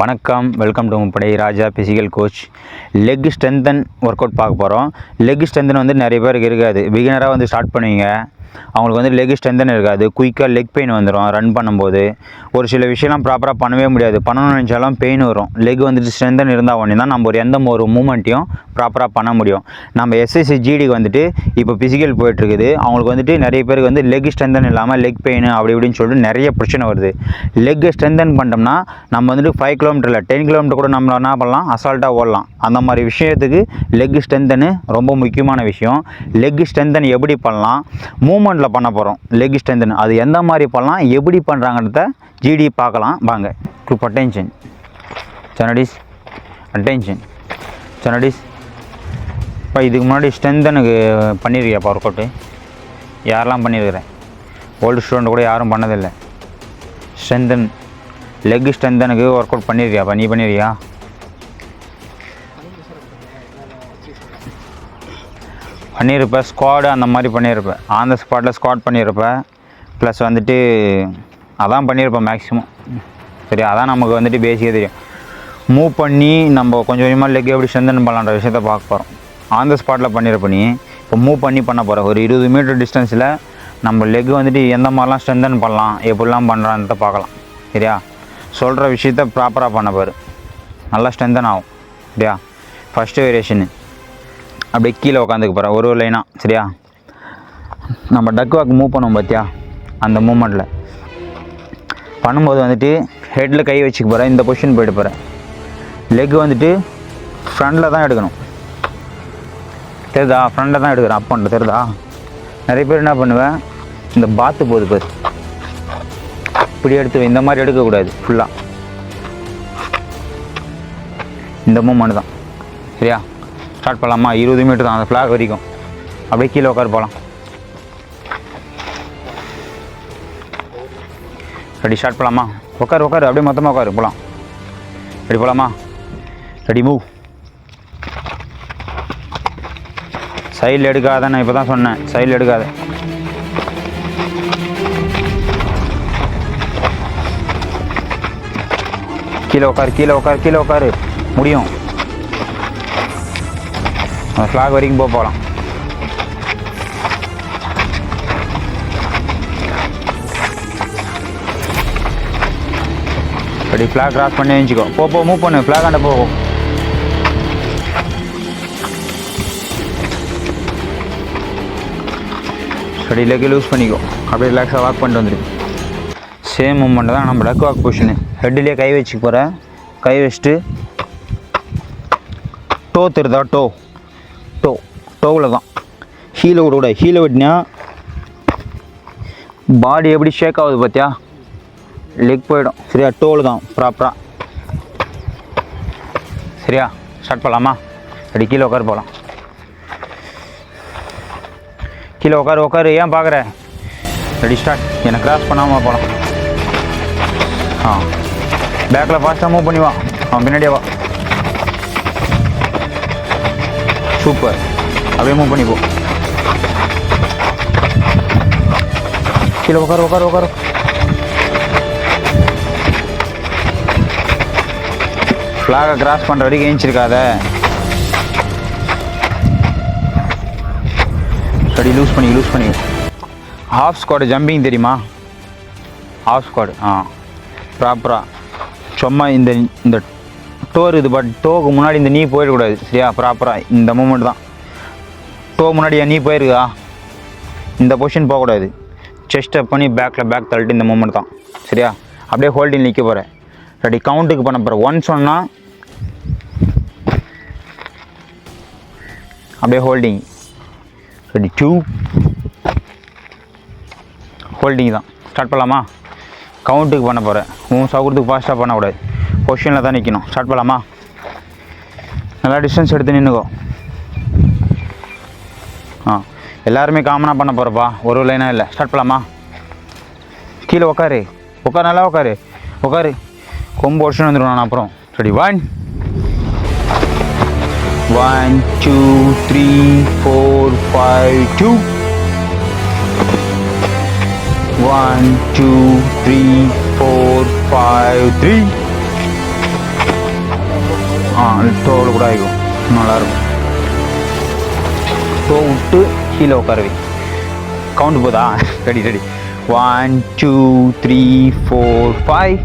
வணக்கம். Welcome to முப்படை Raja physical coach leg strengthen work out பார்க்க போகிறோம் லெக் ஸ்ட்ரென்தன் வந்து நிறைய பேருக்கு இருக்காது. பிகினராக வந்து ஸ்டார்ட் பண்ணுவீங்க. அவங்களுக்கு வந்து லெக் ஸ்ட்ரென்தன் இருக்காது. குயிக்காக லெக் பெயின் வந்துடும் ரன் பண்ணும்போது. ஒரு சில விஷயம்லாம் ப்ராப்பராக பண்ணவே முடியாது. பண்ணணும்னு நினச்சாலும் பெயின் வரும். லெக் வந்துட்டு ஸ்ட்ரென்தன் இருந்தால் ஒன்று தான் நம்ம ஒரு எந்த ஒரு மூமெண்ட்டையும் ப்ராப்பராக பண்ண முடியும். நம்ம எஸ்எஸ்சி ஜிடிக்கு வந்துட்டு இப்போ பிசிக்கல் போயிட்டுருக்குது. அவங்களுக்கு வந்துட்டு நிறைய பேருக்கு வந்து லெக் ஸ்ட்ரென்தன் இல்லாமல் லெக் பெயின் அப்படி இப்படின்னு சொல்லிட்டு நிறைய பிரச்சனை வருது. லெக் ஸ்ட்ரென்தன் பண்ணிட்டோம்னா நம்ம வந்துட்டு ஃபைவ் கிலோமீட்டரில் டென் கிலோமீட்டர் கூட நம்ம என்ன பண்ணலாம்? அசால்ட்டாக ஓடலாம். அந்த மாதிரி விஷயத்துக்கு லெக் ஸ்ட்ரென்தனு ரொம்ப முக்கியமான விஷயம். லெக் ஸ்ட்ரென்தன் எப்படி பண்ணலாம்? மூமெண்ட் மூமெண்ட்டில் பண்ண போகிறோம் லெக் ஸ்ட்ரென்த்னு அது எந்த மாதிரி பண்ணலாம் எப்படி பண்ணுறாங்கன்றத ஜிடி பார்க்கலாம். வாங்க. குரூப் அட்டென்ஷன் சனடிஸ் அட்டென்ஷன் சனடிஸ் இப்போ இதுக்கு முன்னாடி ஸ்ட்ரென்தனுக்கு பண்ணியிருக்கியாப்பா ஒர்க் அவுட்டு யாரெல்லாம் பண்ணியிருக்கிறேன் ஓல்டு ஸ்டூடெண்ட் கூட யாரும் பண்ணதில்லை. ஸ்ட்ரென்தன் லெக் ஸ்ட்ரென்தனுக்கு ஒர்க் அவுட் பண்ணியிருக்கியாப்பா நீ பண்ணியிருக்கியா பண்ணியிருப்பேன். ஸ்குவாடு அந்த மாதிரி பண்ணியிருப்பேன். ஆன் த ஸ்பாட்டில் ஸ்குவாட் பண்ணியிருப்பேன். ப்ளஸ் வந்துட்டு அதான் பண்ணியிருப்பேன் மேக்ஸிமம் சரி அதான் நமக்கு வந்துட்டு பேசிக்கே தெரியும். மூவ் பண்ணி நம்ம கொஞ்சம் கொஞ்சமாக லெக் எப்படி ஸ்ட்ரென்தன் பண்ணலான்ற விஷயத்த பார்க்க போகிறோம் ஆன் த ஸ்பாட்டில் பண்ணியிருப்ப நீ. இப்போ மூவ் பண்ணி பண்ண போகிற ஒரு இருபது மீட்டர் டிஸ்டன்ஸில் நம்ம லெக் வந்துட்டு எந்த மாதிரிலாம் ஸ்ட்ரென்தன் பண்ணலாம் எப்படிலாம் பண்ணுறான்றத பார்க்கலாம். சரியா? சொல்கிற விஷயத்த ப்ராப்பராக பண்ண பாரு. நல்லா ஸ்ட்ரென்தன் ஆகும். சரியா? ஃபஸ்ட்டு வேரியேஷனு அப்படியே கீழே உட்காந்துக்க போகிறேன் ஒரு ஒரு லைனாக சரியா? நம்ம டக் வாக் மூவ் பண்ணுவோம் பார்த்தியா அந்த மூமெண்ட்டில் பண்ணும்போது வந்துட்டு ஹெட்டில் கை வச்சுக்க போகிறேன் இந்த பொசிஷன் போயிட்டு போகிறேன் லெக் வந்துட்டு ஃப்ரண்டில் தான் எடுக்கணும். தெரியுதா? ஃப்ரண்டில் தான் எடுக்கிறேன் அப் பண்ணுற தெரியுதா? நிறைய பேர் என்ன பண்ணுவேன்? இந்த பாத்து போகுது பாரு. இப்படி எடுத்து இந்த மாதிரி எடுக்கக்கூடாது ஃபுல்லாக இந்த மூமெண்ட் தான். சரியா? ஸ்டார்ட் பண்ணலாமா? இருபது மீட்டர் தான். அந்த ஃப்ளாக் வரைக்கும் அப்படியே கீழே உட்கார போகலாம் ரெடி ஸ்டார்ட் பண்ணலாமா? உட்காரு உட்காரு. அப்படியே மொத்தமாக உட்காரு. போகலாம் ரெடி போகலாமா ரெடி மூவ் சைடில் எடுக்காத நான் இப்போ தான் சொன்னேன் சைடில் எடுக்காத. கீழே உட்காரு கீழே உட்காரு கீழே உட்காரு. முடியும். அந்த ஃப்ளாக் வரைக்கும் போக போகலாம் அப்படி ஃப்ளாக் கிராஸ் பண்ணி வச்சுக்கோ. போ போ மூவ் பண்ணு. ஃப்ளாக் ஆண்ட போகும் அப்படி லெக்கு லூஸ் பண்ணிக்கோ. அப்படியே ரிலாக்ஸாக வாக் பண்ணிட்டு வந்துருக்கு சேம் மூமெண்ட் தான் நம்ம லக் வாக் பொசிஷனு ஹெட்லேயே கை வச்சுக்க போகிறேன் கை வச்சுட்டு டோ திருதா டோ டோவில் தான் ஹீலை விட. விட ஹீலை விட்டினா பாடி எப்படி ஷேக் ஆகுது பார்த்தியா லெக் போயிடும். சரியா? டோல் தான். ப்ராப்பராக சரியா? ஸ்டார்ட் பண்ணலாமா? அப்படி கீழே உட்கார போகலாம் கீழே உட்காரு உட்காரு. ஏன் பார்க்குற? ரெடி ஸ்டார்ட் என்னை கிராஸ் பண்ணாமல் போகலாம் ஆ. பேக்கில் ஃபாஸ்ட்டாக மூவ் பண்ணி வா. அவன் பின்னாடியே வா. சூப்பர் அப்படியே மூவ் பண்ணிப்போம் கீழே உட்காரு உட்காரு உட்காரு ஃப்ளாகை கிராஸ் பண்ணுற வரைக்கும் ஏஞ்சிருக்காத. சரி லூஸ் பண்ணி லூஸ் பண்ணி. ஹாஃப் ஸ்குவாடு ஜம்பிங் தெரியுமா? ஹாஃப் ஸ்குவாடு ஆ. ப்ராப்பராக சும்மா இந்த இந்த டோர் இது பட் டோக்கு முன்னாடி இந்த நீ போயிடக்கூடாது சரியா? ப்ராப்பராக இந்த மூமெண்ட் தான். டோ முன்னாடி நீ போயிருக்கா? இந்த பொசிஷன் போகக்கூடாது. செஸ்ட் அப் பண்ணி பேக்கில் பேக் தள்ளிட்டு இந்த மூமெண்ட் தான். சரியா? அப்படியே ஹோல்டிங் நிற்க போகிறேன் ரெடி கவுண்ட்டுக்கு பண்ண போகிறேன் ஒன் சொன்னால் அப்படியே ஹோல்டிங் ரெடி டூ ஹோல்டிங் தான். ஸ்டார்ட் பண்ணலாமா? கவுண்ட்டுக்கு பண்ண போகிறேன் உன் சவுக்கிறதுக்கு ஃபாஸ்ட்டாக பண்ணக்கூடாது. பொசிஷனில் தான் நிற்கணும் ஸ்டார்ட் பண்ணலாமா? நல்லா டிஸ்டன்ஸ் எடுத்து நின்றுக்கோ எல்லாருமே காமனாக பண்ண போகிறப்பா ஒரு லைனாக இல்லை. ஸ்டார்ட் பண்ணலாமா? கீழே உட்காரு உட்கார் நல்லா உட்காரு உட்காரு கொம்பு ஒடிச்சுன்னு வந்துடுவேன் நான் அப்புறம். Ready one one two three four five two one two three four five three ஆ டோவில் கூட ஆகிக்கும் நல்லாயிருக்கும் டோ விட்டு फील होकर भी। काउंट बोदा। Ready ready one two three four five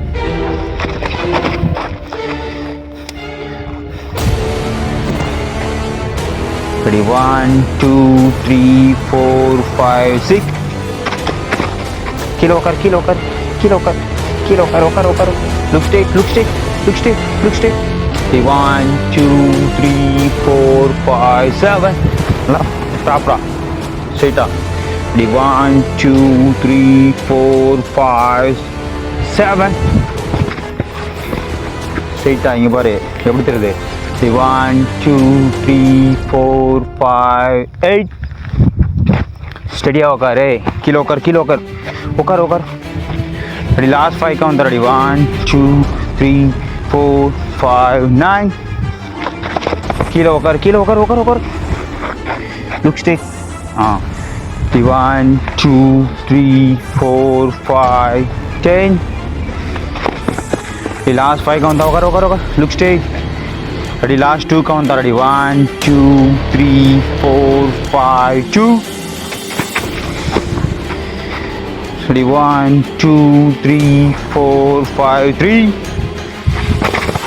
ready one two three four five six kilo कर किलो कर ओकर ओकर look straight look straight look straight look straight one two three four five seven ला proper ஸ்ட்ரைட்டா இப்படி one two three four five seven ஸ்ட்ரைட்டா இங்கே பாரு எப்படி தெரியுது one two three four five eight ஸ்டடியாக உட்காரு கீழே உட்கார் கீழே உட்கார் உட்கார் உட்கார் ready last five count ready one two three four five nine கீழே உட்கார் கீழே உட்கார் உட்கார் உட்கார் லுக் ஸ்டே हाँ। One two three four five ten ये लास्ट फाइव कौन था? होगा रोका रोका। लुक स्टे अरे लास्ट टू कौन था? अरे one two three four five two अरे one two three four five three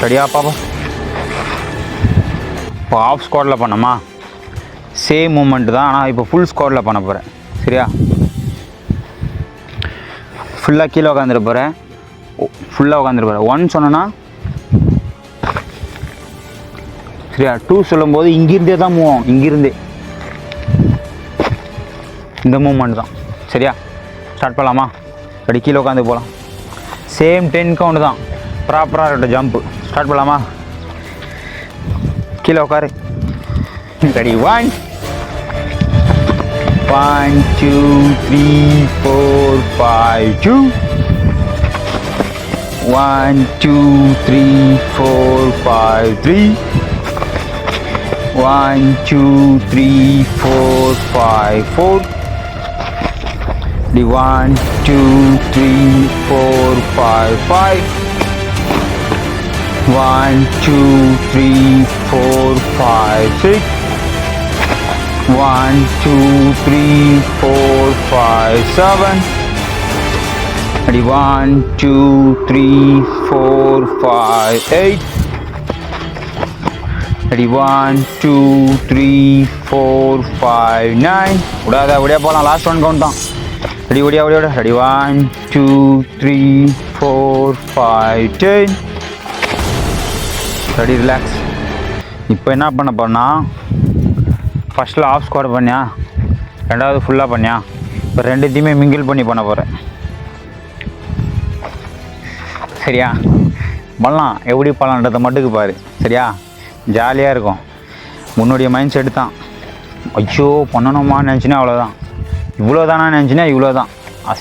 अरे, आप पापा पाप स्कॉट लपनमा சேம் மூமெண்ட் தான். ஆனால் இப்போ ஃபுல் ஸ்கோரில் பண்ண போகிறேன் சரியா? ஃபுல்லாக கீழே உட்காந்துட போகிறேன் ஃபுல்லாக உட்காந்துருப்பாரு ஒன் சொன்னேன்னா சரியா? டூ சொல்லும்போது இங்கிருந்தே தான் மூவ் ஆகும். இங்கிருந்தே. இந்த மூமெண்ட் தான். சரியா? ஸ்டார்ட் பண்ணலாமா? அப்படி கீழே உட்காந்து போகலாம் சேம் டென் கவுண்ட் தான். ப்ராப்பராக இருக்கட்டும் ஜம்ப்பு ஸ்டார்ட் பண்ணலாமா? கீழே உட்காரு Ready, one. One, two, three, four, five, two. One, two, three, four, five, three. One, two, three, four, five, four. The one, two, three, four, five, five. One, two, three, four, five, six. One two three four five seven அப்படி one two three four five eight அப்படி one two three four five nine விடாத விடியா போகலாம் last one count தான் அப்படி ஓடியா ஓடியா அப்படி one two three four five ten அப்படி ரிலாக்ஸ் இப்போ என்ன பண்ண போனால் ஃபஸ்ட்டில் ஆஃப் ஸ்குவாட் பண்ணியா? ரெண்டாவது ஃபுல்லாக பண்ணியா? இப்போ ரெண்டுத்தையுமே மிங்கிள் பண்ணி பண்ண போகிறேன் சரியா? பண்ணலாம். எப்படி பண்ணலான்றதை மட்டுக்கு பாரு. சரியா? ஜாலியாக இருக்கும். உன்னுடைய மைண்ட் செட் தான். ஐயோ பண்ணணுமா நினச்சினா அவ்வளோதான் இவ்வளோ தானா நினச்சினா இவ்வளோ தான்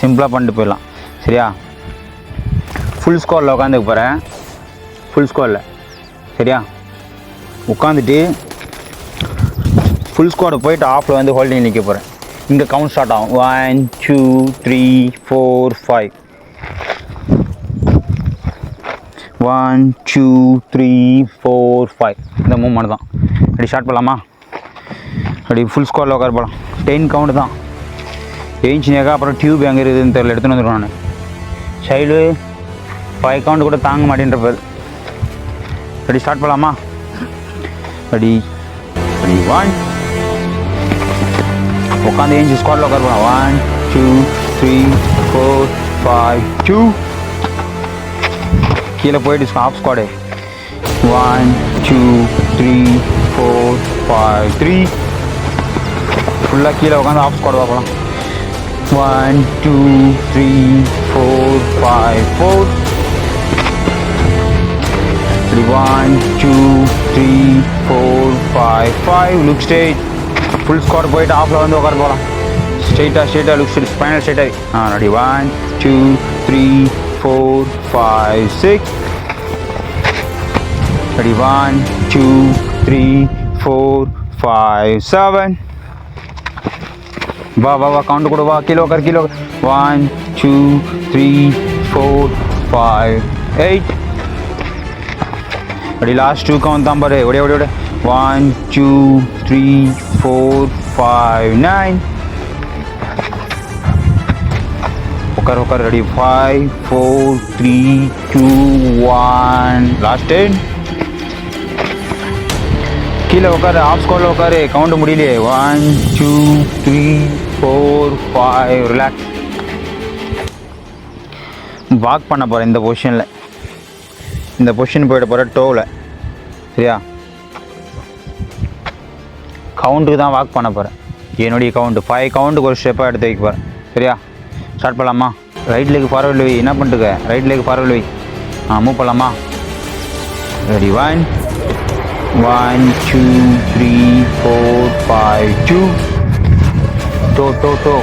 சிம்பிளாக பண்ணிட்டு போயிடலாம். சரியா? ஃபுல் ஸ்கோரில் உட்காந்துக்கு போகிறேன் ஃபுல் ஸ்கோரில் சரியா? உட்காந்துட்டு ஃபுல் ஸ்கோர் போயிட்டு ஆஃபில் வந்து ஹோல்டிங் நிற்க போகிறேன் இங்கே கவுண்ட் ஸ்டார்ட் ஆகும். One two three four five one two three four five இந்த மூமெண்ட் தான். அப்படி ஸ்டார்ட் பண்ணலாமா? அப்படி ஃபுல் ஸ்கோரில் உட்கார போகலாம் டென் கவுண்ட் தான். ஏஞ்சினேக்கா அப்புறம் டியூப் எங்கே இருக்குதுன்னு தெரியல. எடுத்துன்னு வந்துடுவேன் நான். சைடு ஃபைவ் கவுண்ட் கூட தாங்க மாட்டேன்றப்பது அப்படி ஸ்டார்ட் பண்ணலாமா? அப்படி அப்படி ஒன் உட்காந்து ஏஞ்சி ஸ்குவாடில் உட்கார போகலாம் one two three four five two கீழே போயிட்டு half squad one two three four five three ஃபுல்லாக கீழே உட்காந்து ஆஃப் ஸ்குவாட் பார்க்கலாம் one two three four five four one two three four five five look straight full squad போயிட்டு ஆஃபில் வந்து உட்கார போகலாம் ஸ்ட்ரெயிட்டாக ஸ்ட்ரெயிட்டாக லுக் ஸ்ட்ரெயிட் ஸ்பைனல் ஸ்ட்ரெயிட்டாக ஆ ready one two three four five six ready one two three four five seven வா வா வா கவுண்ட் கொடு வா கீழே உட்கார் கீழே one two three four five eight அப்படி லாஸ்ட் டூ கவுண்ட் தான் பாரு ஒடே ஒடே ஒடே one two three four five nine உட்கார் உட்கார் ready five four three two one last ten கீழே உட்காரு ஆஃப் ஸ்கோரில் உட்காரு. கவுண்ட் முடியலையே. One two three four five relax walk பண்ண போகிறேன் இந்த பொசிஷனில் இந்த பொசிஷன் போயிட போகிற டோவில் சரியா? கவுண்ட்டுக்கு தான் வாக் பண்ண போகிறேன் என்னுடைய கவுண்ட்டு ஃபைவ் கவுண்ட்டுக்கு ஒரு ஸ்டெப்பாக எடுத்து வைக்க போகிறேன் சரியா? ஸ்டார்ட் பண்ணலாமா? ரைட் லெக் ஃபார்வர்ட் வை என்ன பண்ணிட்டுக்க ரைட் லெக் ஃபார்வர்ட் வை ஆ மூவ் பண்ணலாமா? Ready one one two three four five two to டோ டோ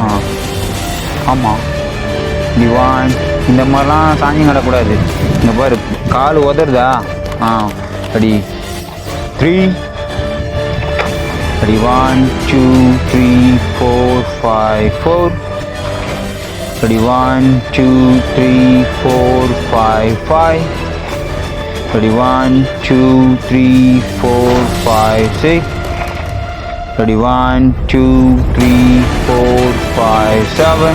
ஆ ஆமாம் டிவான் இந்த மாதிரிலாம் சாஞ்சி நடக்கூடாது இந்த பாரு கால் உதருதா ஆ அப்படி three. 31, 2, 3, 4, 5, 4. 31, 2, 3, 4, 5, 5. 31, 2, 3, 4, 5, 6. 31, 2, 3, 4, 5, 7.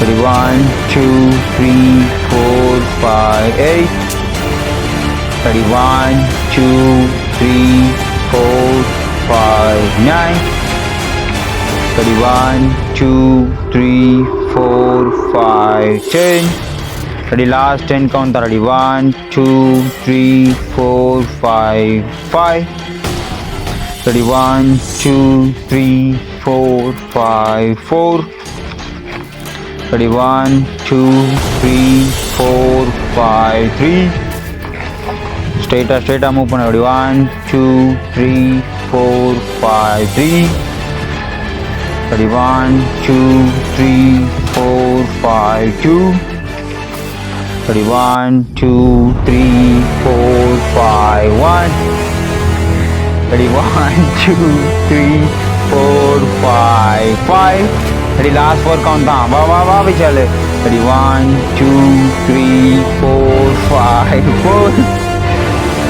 31, 2, 3, 4, 5, 8. 31, two, three, four, five, nine. Ready, one, two, three, four, five, ten. Ready, last ten count. Ready, one, two, three, four, five, five. Ready, one, two, three, four, five, four. Ready, one, two, three, four, five, three. ஸ்ட்ரைட்டாக ஸ்ட்ரைட்டாக move பண்ண. அப்படி one two three four five three அப்படி one two three four five two அப்படி one two three four five one அப்படி one two three four five five அப்படி last four count தான். வா வா வா விசாலு. அப்படி one two three four five four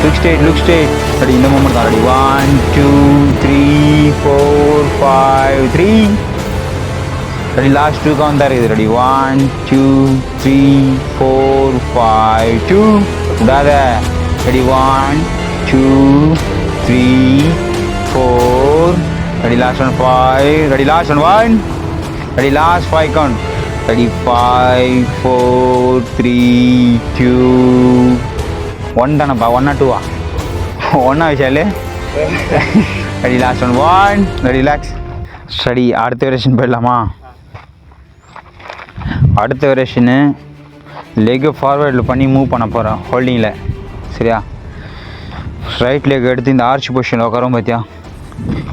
Look straight, look straight. Ready, இந்த moment தான். Ready, one, two, three, four, five, three. Ready, last two count தான் இருக்குது. Ready, one, two, three, four, five, two. விடாத. Ready, one, two, three, four. Ready, last one, five. Ready, last one, one. Ready, last five count. Ready, five, four, three, two. one தானப்பா ஒன்னா டூவா ஒன்னா Vishal ready last one one ready relax steady அடுத்த variation போயிடலாமா? அடுத்த variation leg ஃபார்வேர்டில் பண்ணி move பண்ண போகிறோம் ஹோல்டிங்கில் சரியா? ரைட் லெக் எடுத்து இந்த ஆர்ச் பொசிஷனில் உட்காரும் பார்த்தியா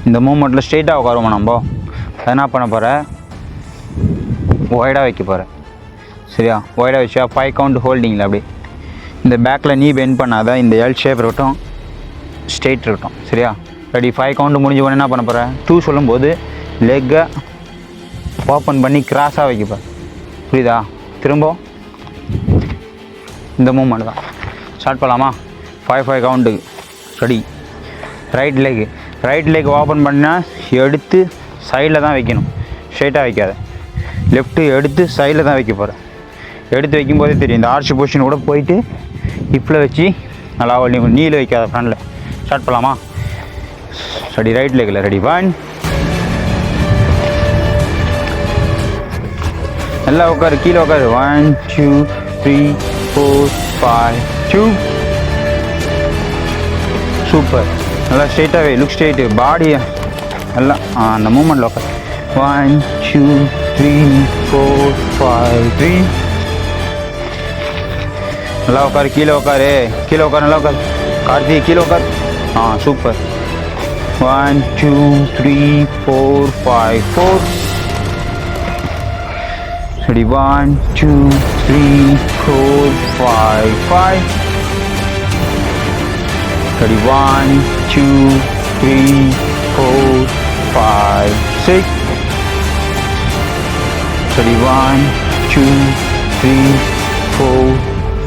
இந்த மூமெண்ட்டில் ஸ்ட்ரெயிட்டாக உட்காருவோம் நம்ம? என்ன பண்ண போகிற ஒய்டாக வைக்க போகிறேன் சரியா? ஒய்டாக வச்சா ஃபைவ் கவுண்ட் ஹோல்டிங்கில் அப்படி இந்த பேக்கில் நீ பெண்ட் பண்ணாத இந்த எல் ஷேப் இருக்கட்டும் ஸ்ட்ரெயிட் இருக்கட்டும் சரியா? ரெடி ஃபைவ் கவுண்ட் முடிஞ்ச உடனே என்ன பண்ண போகிறேன் டூ சொல்லும்போது லெக்கை ஓப்பன் பண்ணி கிராஸாக வைக்க போகிறேன் புரியுதா? திரும்ப. இந்த மூமெண்ட் தான். ஸ்டார்ட் பண்ணலாமா? Five five கவுண்ட்டுக்கு ready right leg right leg open பண்ணால் எடுத்து சைடில் தான் வைக்கணும். ஸ்ட்ரைட்டாக வைக்காத. லெஃப்ட்டு எடுத்து சைடில் தான் வைக்க போகிறேன் எடுத்து வைக்கும்போதே தெரியும். இந்த ஆர்ச் பொசிஷன் கூட போயிட்டு இப்பில் வச்சு நல்லா ஒல்லி நீல வைக்காத ஃப்ரண்டில் ஸ்டார்ட் பண்ணலாமா? ரெடி ரைட் லெக்கில் ரெடி ஒன் நல்லா உட்காரு கீழே உட்காரு. One two three four five two super நல்லா ஸ்ட்ரெயிட்டாகவே லுக் ஸ்ட்ரெயிட்டு பாடியை நல்லா அந்த மூமெண்ட்டில் உட்காரு. One two three four five three लवकर की कर ए की लवकर. कर काढती की कर हाँ super one two three four five four three one two three four five five three one two three four five six three one two three four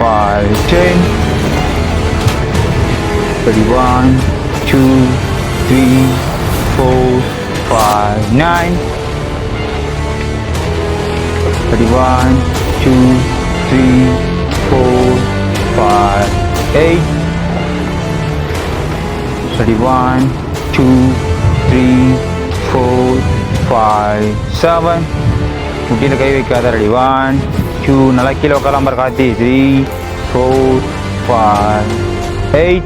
5, 10, 31, 2, 3, 4, 5, 9, 31, 2, 3, 4, 5, 8, 31, 2, 3, 4, 5, 7, முடியில் கை வைக்காத ready 1, two. Now lucky local number three, four, five, eight.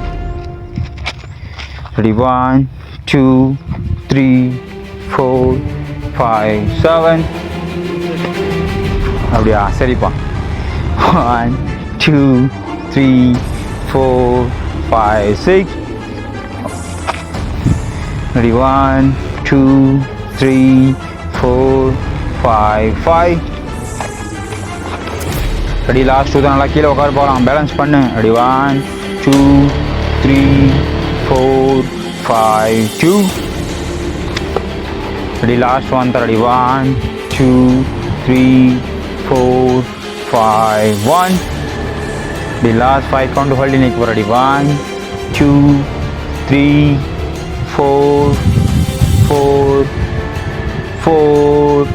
Ready one, two, three, four, five, seven. அப்படியா சரிப்பா one two three four five six one two three four five five ready last two தான் நல்லா கீழே உட்கார போகலாம் balance பண்ணு ready one two three four five two ready last one தான் ready one two three four five one ready last five count ஹோல்டி நிற்க ready one two three four four four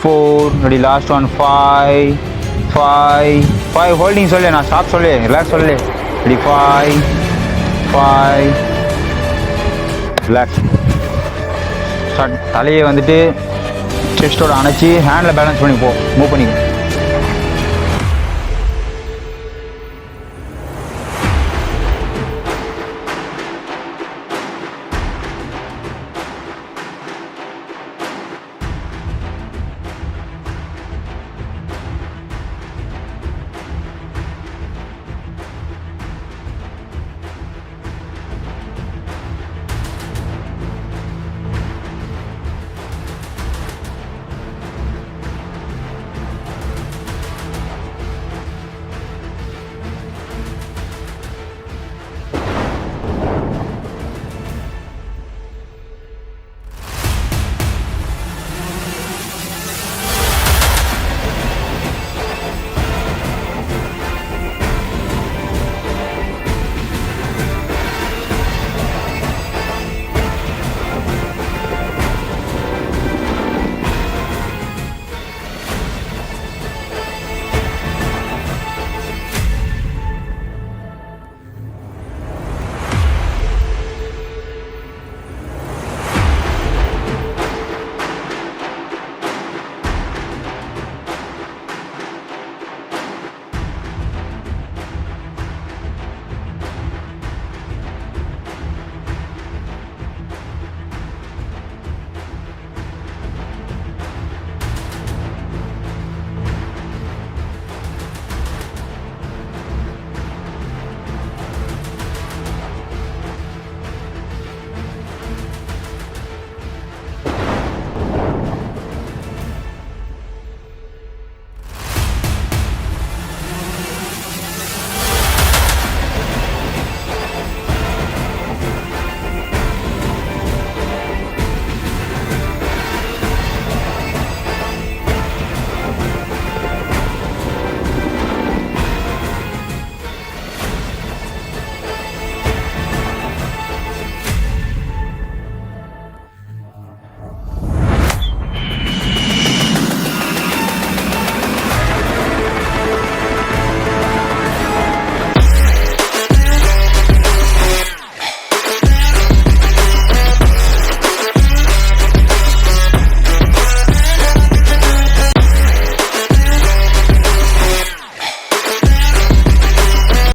four ready last one five five five holding சொல்லு நான் stop சொல்லு relax சொல்லு. இப்படி five five relax தலையை வந்துட்டு செஸ்டோட அணைச்சி handle balance பண்ணி போ மூவ் பண்ணிக்கோ.